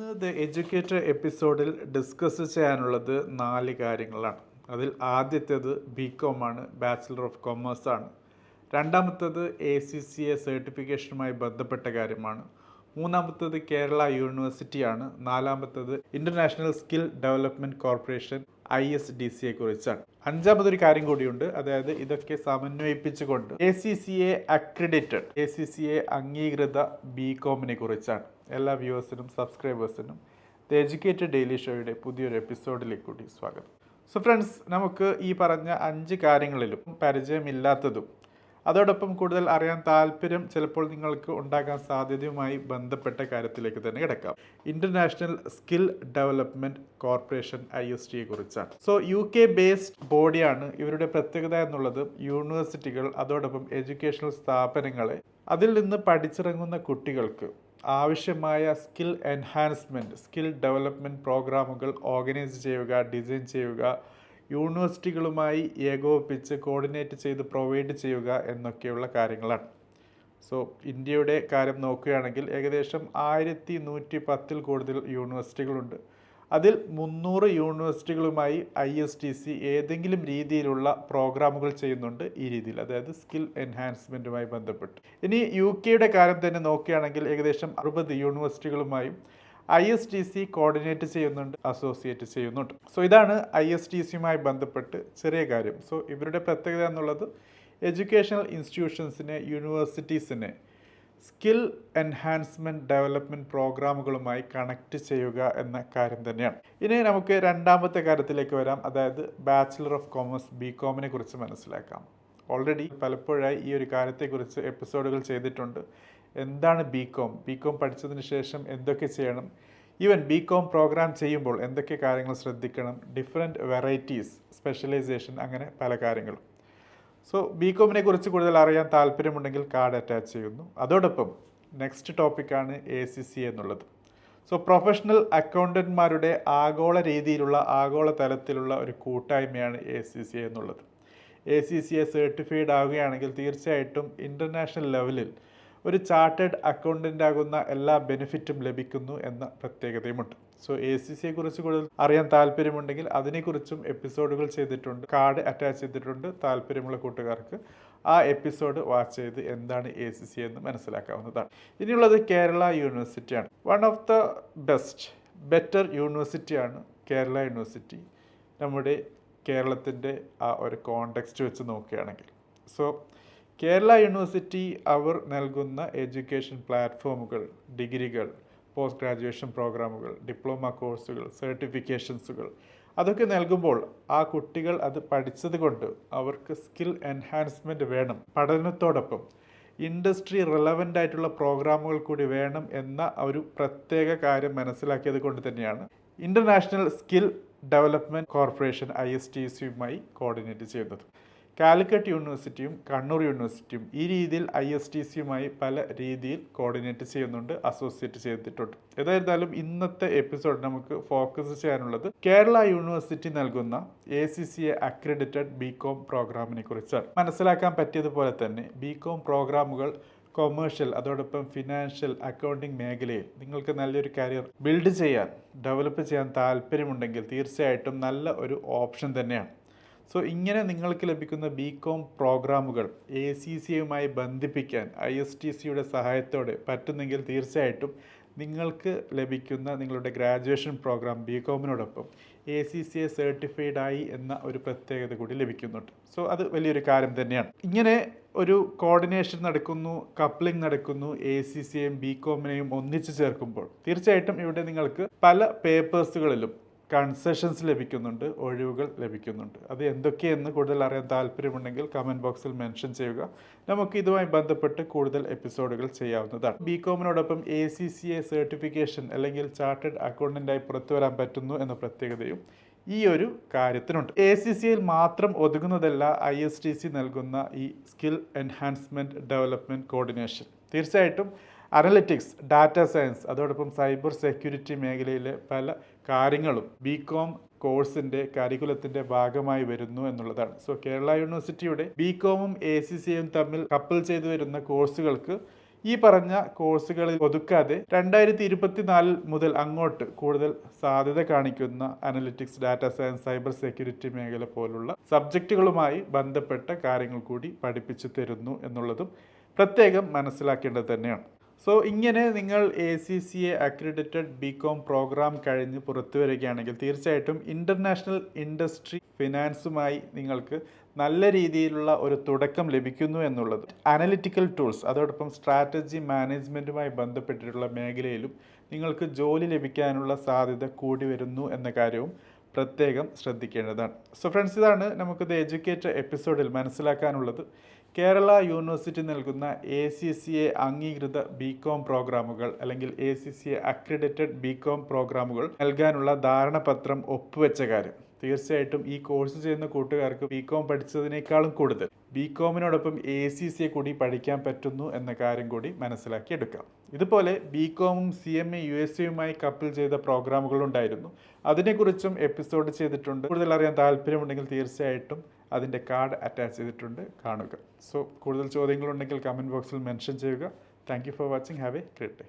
ഇന്ന് the educator എപ്പിസോഡിൽ discuss ചെയ്യാനുള്ളത് നാല് കാര്യങ്ങളാണ്. അതിൽ ആദ്യത്തേത് ബി കോം ആണ് ബാച്ചിലർ ഓഫ് കൊമേഴ്സ് ആണ്. രണ്ടാമത്തേത് എ സി സി എ സർട്ടിഫിക്കേഷനുമായി ബന്ധപ്പെട്ട കാര്യമാണ്. മൂന്നാമത്തേത് കേരള യൂണിവേഴ്സിറ്റിയാണ്. നാലാമത്തേത് international skill development corporation. I S D സിയെ കുറിച്ചാണ് അഞ്ചാമതൊരു കാര്യം കൂടിയുണ്ട്. അതായത് ഇതൊക്കെ സമന്വയിപ്പിച്ചുകൊണ്ട് A C C A accredited A C C A അംഗീകൃത ബി കോമിനെ കുറിച്ചാണ് എല്ലാ വ്യൂവേഴ്സിനും സബ്സ്ക്രൈബേഴ്സിനും ദ എഡ്യൂക്കേറ്റഡ് ഡെയിലി ഷോയുടെ പുതിയൊരു എപ്പിസോഡിലേക്ക് കൂടി സ്വാഗതം. സോ ഫ്രണ്ട്സ് നമുക്ക് ഈ പറഞ്ഞ അഞ്ച് കാര്യങ്ങളിലും പരിചയമില്ലാത്തതും അതോടൊപ്പം കൂടുതൽ അറിയാൻ താല്പര്യം ചിലപ്പോൾ നിങ്ങൾക്ക് ഉണ്ടാകാൻ സാധ്യതയുമായി ബന്ധപ്പെട്ട കാര്യത്തിലേക്ക് തന്നെ കിടക്കാം. International skill development corporation I S ടിയെ കുറിച്ചാണ്. സോ യു കെ ബേസ്ഡ് ബോഡിയാണ് ഇവരുടെ പ്രത്യേകത എന്നുള്ളത് യൂണിവേഴ്സിറ്റികൾ അതോടൊപ്പം എഡ്യൂക്കേഷണൽ സ്ഥാപനങ്ങളെ അതിൽ നിന്ന് പഠിച്ചിറങ്ങുന്ന കുട്ടികൾക്ക് ആവശ്യമായ സ്കിൽ എൻഹാൻസ്മെന്റ് സ്കിൽ ഡെവലപ്മെന്റ് പ്രോഗ്രാമുകൾ ഓർഗനൈസ് ചെയ്യുക ഡിസൈൻ ചെയ്യുക യൂണിവേഴ്സിറ്റികളുമായി ഏകോപിപ്പിച്ച് കോർഡിനേറ്റ് ചെയ്ത് പ്രൊവൈഡ് ചെയ്യുക എന്നൊക്കെയുള്ള കാര്യങ്ങളാണ്. സോ ഇന്ത്യയുടെ കാര്യം നോക്കുകയാണെങ്കിൽ ഏകദേശം ആയിരത്തി നൂറ്റി പത്തിൽ കൂടുതൽ യൂണിവേഴ്സിറ്റികളുണ്ട്. അതിൽ മുന്നൂറ് യൂണിവേഴ്സിറ്റികളുമായി ഐ എസ് ടി സി ഏതെങ്കിലും രീതിയിലുള്ള പ്രോഗ്രാമുകൾ ചെയ്യുന്നുണ്ട് ഈ രീതിയിൽ. അതായത് സ്കിൽ എൻഹാൻസ്മെന്റുമായി ബന്ധപ്പെട്ട്. ഇനി യു കെയുടെ കാര്യം തന്നെ നോക്കുകയാണെങ്കിൽ ഏകദേശം അറുപത് യൂണിവേഴ്സിറ്റികളുമായും I S T C coordinate ചെയ്യുന്നുണ്ട് അസോസിയേറ്റ് ചെയ്യുന്നുണ്ട്. സോ ഇതാണ് ഐ എസ് ടി സിയുമായി ബന്ധപ്പെട്ട് ചെറിയ കാര്യം. സോ ഇവരുടെ പ്രത്യേകത എന്നുള്ളത് എഡ്യൂക്കേഷണൽ ഇൻസ്റ്റിറ്റ്യൂഷൻസിനെ യൂണിവേഴ്സിറ്റീസിനെ സ്കിൽ എൻഹാൻസ്മെന്റ് ഡെവലപ്മെന്റ് പ്രോഗ്രാമുകളുമായി കണക്ട് ചെയ്യുക എന്ന കാര്യം തന്നെയാണ്. ഇനി നമുക്ക് രണ്ടാമത്തെ കാര്യത്തിലേക്ക് വരാം. അതായത് ബാച്ചിലർ ഓഫ് കോമേഴ്സ് ബി കോമിനെ കുറിച്ച് മനസ്സിലാക്കാം. ഓൾറെഡി പലപ്പോഴായി ഈ ഒരു കാര്യത്തെക്കുറിച്ച് എപ്പിസോഡുകൾ ചെയ്തിട്ടുണ്ട്. എന്താണ് ബി കോം ബി കോം പഠിച്ചതിന് ശേഷം എന്തൊക്കെ ചെയ്യണം? ഈവൻ ബി കോം പ്രോഗ്രാം ചെയ്യുമ്പോൾ എന്തൊക്കെ കാര്യങ്ങൾ ശ്രദ്ധിക്കണം? ഡിഫറെന്റ് വെറൈറ്റീസ് സ്പെഷ്യലൈസേഷൻ അങ്ങനെ പല കാര്യങ്ങളും. സോ ബി കോമിനെ കുറിച്ച് കൂടുതൽ അറിയാൻ താല്പര്യമുണ്ടെങ്കിൽ കാർഡ് അറ്റാച്ച് ചെയ്യുന്നു. അതോടൊപ്പം നെക്സ്റ്റ് ടോപ്പിക്കാണ് എ സി സി എന്നുള്ളത്. സോ പ്രൊഫഷണൽ അക്കൗണ്ടന്റ്മാരുടെ ആഗോള രീതിയിലുള്ള ആഗോള തലത്തിലുള്ള ഒരു കൂട്ടായ്മയാണ് എ സി സി എന്നുള്ളത്. A C C A certified ആവുകയാണെങ്കിൽ തീർച്ചയായിട്ടും ഇന്റർനാഷണൽ ലെവലിൽ ഒരു ചാർട്ടേഡ് അക്കൗണ്ടന്റ് ആകുന്ന എല്ലാ ബെനിഫിറ്റും ലഭിക്കുന്നു എന്ന പ്രത്യേകതയുമുണ്ട്. സോ എ സി സിയെ കുറിച്ച് കൂടുതൽ അറിയാൻ താല്പര്യമുണ്ടെങ്കിൽ അതിനെക്കുറിച്ചും എപ്പിസോഡുകൾ ചെയ്തിട്ടുണ്ട് കാർഡ് അറ്റാച്ച് ചെയ്തിട്ടുണ്ട് താല്പര്യമുള്ള കൂട്ടുകാർക്ക് ആ എപ്പിസോഡ് വാച്ച് ചെയ്ത് എന്താണ് എ സി സി എന്ന് മനസ്സിലാക്കാവുന്നതാണ്. ഇനിയുള്ളത് Kerala യൂണിവേഴ്സിറ്റിയാണ് one of the best better യൂണിവേഴ്സിറ്റിയാണ് Kerala university നമ്മുടെ കേരളത്തിന്റെ ആ ഒരു കോണ്ടെക്സ്റ്റ് വെച്ച് നോക്കുകയാണെങ്കിൽ. സോ കേരള യൂണിവേഴ്സിറ്റി അവർ നൽകുന്ന എഡ്യൂക്കേഷൻ പ്ലാറ്റ്ഫോമുകൾ ഡിഗ്രികൾ പോസ്റ്റ് ഗ്രാജുവേഷൻ പ്രോഗ്രാമുകൾ ഡിപ്ലോമ കോഴ്സുകൾ സർട്ടിഫിക്കേഷൻസുകൾ അതൊക്കെ നൽകുമ്പോൾ ആ കുട്ടികൾ അത് പഠിച്ചത് കൊണ്ട് അവർക്ക് സ്കിൽ എൻഹാൻസ്മെന്റ് വേണം. പഠനത്തോടൊപ്പം ഇൻഡസ്ട്രി റിലവന്റ് ആയിട്ടുള്ള പ്രോഗ്രാമുകൾ കൂടി വേണം എന്ന ഒരു പ്രത്യേക കാര്യം മനസ്സിലാക്കിയത് കൊണ്ട് തന്നെയാണ് international skill development corporation I S T സിയുമായി coordinate ചെയ്യുന്നത് കാലിക്കറ്റ് യൂണിവേഴ്സിറ്റിയും കണ്ണൂർ യൂണിവേഴ്സിറ്റിയും ഈ രീതിയിൽ ഐ എസ് ടി സിയുമായി പല രീതിയിൽ കോർഡിനേറ്റ് ചെയ്യുന്നുണ്ട് അസോസിയേറ്റ് ചെയ്തിട്ടുണ്ട്. ഏതായിരുന്നാലും ഇന്നത്തെ എപ്പിസോഡ് നമുക്ക് ഫോക്കസ് ചെയ്യാനുള്ളത് കേരള യൂണിവേഴ്സിറ്റി നൽകുന്ന A C C A accredited B com പ്രോഗ്രാമിനെ കുറിച്ചാണ്. മനസ്സിലാക്കാൻ പറ്റിയതുപോലെ തന്നെ ബി കോം പ്രോഗ്രാമുകൾ കൊമേഴ്ഷ്യൽ അതോടൊപ്പം ഫിനാൻഷ്യൽ അക്കൗണ്ടിംഗ് മേഖലയിൽ നിങ്ങൾക്ക് നല്ലൊരു കരിയർ ബിൽഡ് ചെയ്യാൻ ഡെവലപ്പ് ചെയ്യാൻ താല്പര്യമുണ്ടെങ്കിൽ തീർച്ചയായിട്ടും നല്ല ഒരു ഓപ്ഷൻ തന്നെയാണ്. സോ ഇങ്ങനെ നിങ്ങൾക്ക് ലഭിക്കുന്ന ബി കോം പ്രോഗ്രാമുകൾ എ സി സിയുമായി ബന്ധിപ്പിക്കാൻ ഐ എസ് ടി സിയുടെ സഹായത്തോടെ പറ്റുന്നെങ്കിൽ തീർച്ചയായിട്ടും നിങ്ങൾക്ക് ലഭിക്കുന്ന നിങ്ങളുടെ graduation programme B കോമിനോടൊപ്പം A C C A certified ആയി എന്ന ഒരു പ്രത്യേകത കൂടി ലഭിക്കുന്നുണ്ട്. സോ അത് വലിയൊരു കാര്യം തന്നെയാണ്. ഇങ്ങനെ ഒരു കോർഡിനേഷൻ നടക്കുന്നു കപ്ലിംഗ് നടക്കുന്നു എ സി സിയെയും ബി കോമിനെയും ഒന്നിച്ചു ചേർക്കുമ്പോൾ തീർച്ചയായിട്ടും ഇവിടെ നിങ്ങൾക്ക് പല പേപ്പേഴ്സുകളിലും കൺസെഷൻസ് ലഭിക്കുന്നുണ്ട് ഒഴിവുകൾ ലഭിക്കുന്നുണ്ട്. അത് എന്തൊക്കെയെന്ന് കൂടുതൽ അറിയാൻ താല്പര്യമുണ്ടെങ്കിൽ കമന്റ് ബോക്സിൽ മെൻഷൻ ചെയ്യുക. നമുക്ക് ഇതുമായി ബന്ധപ്പെട്ട് കൂടുതൽ എപ്പിസോഡുകൾ ചെയ്യാവുന്നതാണ്. B കോമിനോടൊപ്പം A C C A certification അല്ലെങ്കിൽ ചാർട്ടേഡ് അക്കൗണ്ടന്റായി പുറത്തു വരാൻ പറ്റുന്നു എന്ന പ്രത്യേകതയും ഈ ഒരു കാര്യത്തിനുണ്ട്. എ സി സിയിൽ മാത്രം ഒതുങ്ങുന്നതല്ല ഐ എസ് ടി സി നൽകുന്ന ഈ സ്കിൽ എൻഹാൻസ്മെന്റ് ഡെവലപ്മെന്റ് കോർഡിനേഷൻ തീർച്ചയായിട്ടും അനലിറ്റിക്സ് ഡാറ്റ സയൻസ് അതോടൊപ്പം സൈബർ സെക്യൂരിറ്റി മേഖലയിലെ പല കാര്യങ്ങളും ബി കോം കോഴ്സിന്റെ കരിക്കുലത്തിന്റെ ഭാഗമായി വരുന്നു എന്നുള്ളതാണ്. സോ കേരള യൂണിവേഴ്സിറ്റിയുടെ ബി കോമും എ സി സിയും തമ്മിൽ കപ്പിൾ ചെയ്തു വരുന്ന കോഴ്സുകൾക്ക് ഈ പറഞ്ഞ കോഴ്സുകളിൽ ഒതുക്കാതെ രണ്ടായിരത്തി ഇരുപത്തിനാലിൽ മുതൽ അങ്ങോട്ട് കൂടുതൽ സാധ്യത കാണിക്കുന്ന analytics data science cyber security മേഖല പോലുള്ള സബ്ജക്റ്റുകളുമായി ബന്ധപ്പെട്ട കാര്യങ്ങൾ കൂടി പഠിപ്പിച്ചു തരുന്നു എന്നുള്ളതും പ്രത്യേകം മനസ്സിലാക്കേണ്ടത് തന്നെയാണ്. സോ ഇങ്ങനെ നിങ്ങൾ A C C A accredited B com programme കഴിഞ്ഞ് പുറത്തു വരികയാണെങ്കിൽ തീർച്ചയായിട്ടും ഇന്റർനാഷണൽ ഇൻഡസ്ട്രി ഫിനാൻസുമായി നിങ്ങൾക്ക് നല്ല രീതിയിലുള്ള ഒരു തുടക്കം ലഭിക്കുന്നു എന്നുള്ളത്. അനലിറ്റിക്കൽ ടൂൾസ് അതോടൊപ്പം സ്ട്രാറ്റജി മാനേജ്മെന്റുമായി ബന്ധപ്പെട്ടിട്ടുള്ള മേഖലയിലും നിങ്ങൾക്ക് ജോലി ലഭിക്കാനുള്ള സാധ്യത കൂടി വരുന്നു എന്ന കാര്യവും പ്രത്യേകം ശ്രദ്ധിക്കേണ്ടതാണ്. സോ ഫ്രണ്ട്സ് ഇതാണ് നമുക്ക് ദ എഡ്യൂക്കേറ്റർ എപ്പിസോഡിൽ മനസ്സിലാക്കാനുള്ളത്. കേരള യൂണിവേഴ്സിറ്റി നൽകുന്ന എ സി സി എ അംഗീകൃത ബി കോം പ്രോഗ്രാമുകൾ അല്ലെങ്കിൽ A C C A accredited B com പ്രോഗ്രാമുകൾ നൽകാനുള്ള ധാരണപത്രം ഒപ്പുവെച്ച കാര്യം. തീർച്ചയായിട്ടും ഈ കോഴ്സ് ചെയ്യുന്ന കൂട്ടുകാർക്ക് ബി കോം പഠിച്ചതിനേക്കാളും കൂടുതൽ. ബി കോമിനോടൊപ്പം എ സി സി എ കൂടി പഠിക്കാൻ പറ്റുന്നു എന്ന കാര്യം കൂടി മനസ്സിലാക്കിയെടുക്കാം. ഇതുപോലെ B കോമും C M A U S സിയുമായി couple ചെയ്ത പ്രോഗ്രാമുകളുണ്ടായിരുന്നു. അതിനെക്കുറിച്ചും എപ്പിസോഡ് ചെയ്തിട്ടുണ്ട്. കൂടുതൽ അറിയാൻ താല്പര്യമുണ്ടെങ്കിൽ തീർച്ചയായിട്ടും അതിന്റെ കാർഡ് അറ്റാച്ച് ചെയ്തിട്ടുണ്ട്. കാണുക. സോ കൂടുതൽ ചോദ്യങ്ങളുണ്ടെങ്കിൽ കമന്റ് ബോക്സിൽ മെൻഷൻ ചെയ്യുക. Thank for watching have a great day